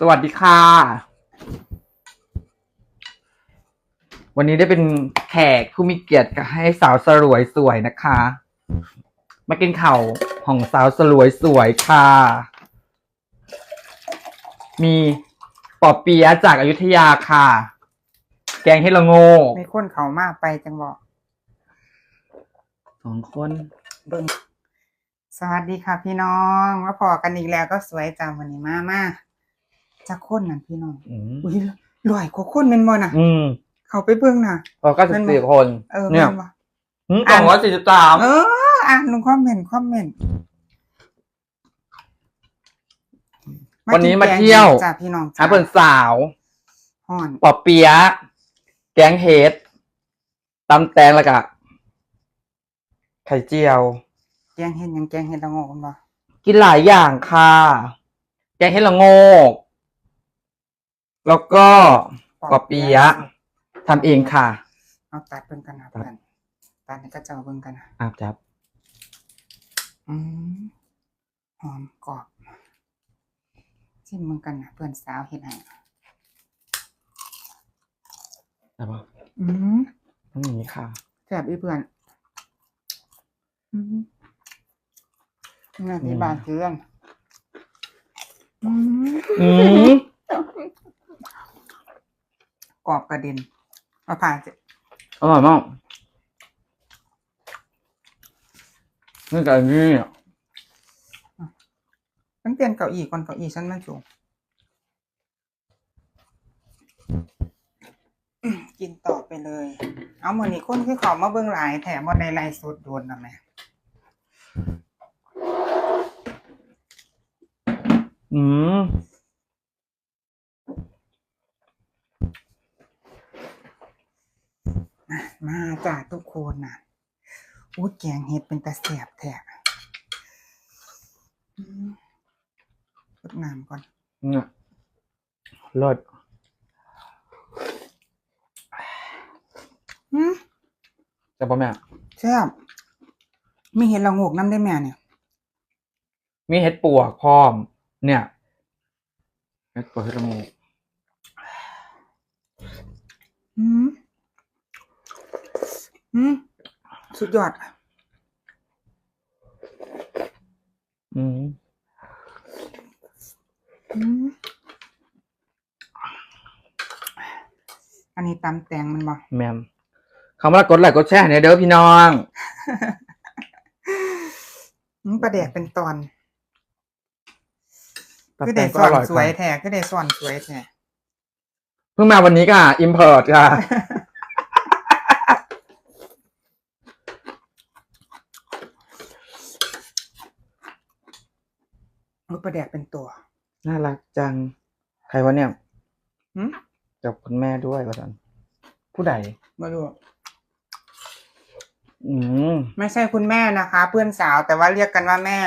สวัสดีค่ะ วันนี้ได้เป็นแขกผู้มีเกียรติให้สาวสลวยสวยนะคะ มากินข่าวของสาวสลวยสวยค่ะ มีปอเปียะจากอายุทยาค่ะ แกงเฮดละโง่มีคนเขามากไปจังบอกสองคนเบิ่งสวัสดีค่ะพี่น้องมาพอกันอีกแล้วก็สวยจังวันนี้มามา จะคนนั่นพี่น้องอืมอุ้ยรวยกว่าคนเป็นบ่น่ะ อืมเขาไปเบิ่งน่ะ พอเก้าสิบสี่คน เออเนี่ยแม่นบ่สองร้อยสี่สิบสามเอออ่านลงคอมเมนต์คอมเมนต์วันนี้มากิแกงเที่ยวจ้ะพี่น้องหาเพื่อนสาว ห่อนปอเปียะแกงเห็ดตำแตงแล้วก็ไข่เจียว แกงเห็ดหยังแกงเห็ดละโงกกันบ่กินหลายอย่างค่ะ แกงเห็ดละโงก แล้วก็ปอเปียะทำเองค่ะ เอาตัดเบิ่งกันนะเพื่อนตัดให้ก็เจ้าเบิ่งกันนะอาบจับ อืมหอมกรอบชิมมึงกันนะเพื่อนสาวเห็ดให้ได้ปะอืมต้องอย่างนี้ค่ะแซ่บอีเพื่อนอืมนี่ที่บานเพื่อนอืมอืม กรอบกระเด็นเอาผ่านสิอร่อยมากนี่กับอันนี้อะฉันเปลี่ยนเก้าอี้ก่อนเก้าอี้ฉันมันสูงอืมกินต่อไปเลย เอามือนี้คนคือเขามาเบิ่งหลายแถมว่าในไลฟ์สดโดนนะแม่อืม มาจ้าทุกคนน่ะอู้แกงเห็ดเป็นตาแสบแท้อืมรดน้ำก่อนเนี่ยรสอืมจะปะแม่แซ่บมีเห็ดละโงกน้ำได้แม่เนี่ย มีเห็ดปวกพร้อม เนี่ย เห็ดปวกเห็ดละโงูอืมอืม สุดยอดอืมอืมอันนี้ตำแตงมันบ่แมมคำว่ากดไลค์กดแชร์เนี่ยเด้อพี่น้องอืมประแดกเป็นตอนปลาคือแตได้งสก็ออนร่อยสวยค่ะแท้คือได้สอนสวยแท้เพิ่งมาวันนี้ค่ะอิมพอร์ตค่ะ รูประแดกเป็นตัว น่ารักจัง ใครวะเนี่ยหืมกับคุณแม่ด้วยวะสันผู้ใดมาดู อืมไม่ใช่คุณแม่นะคะ เพื่อนสาวแต่ว่าเรียกกันว่าแม่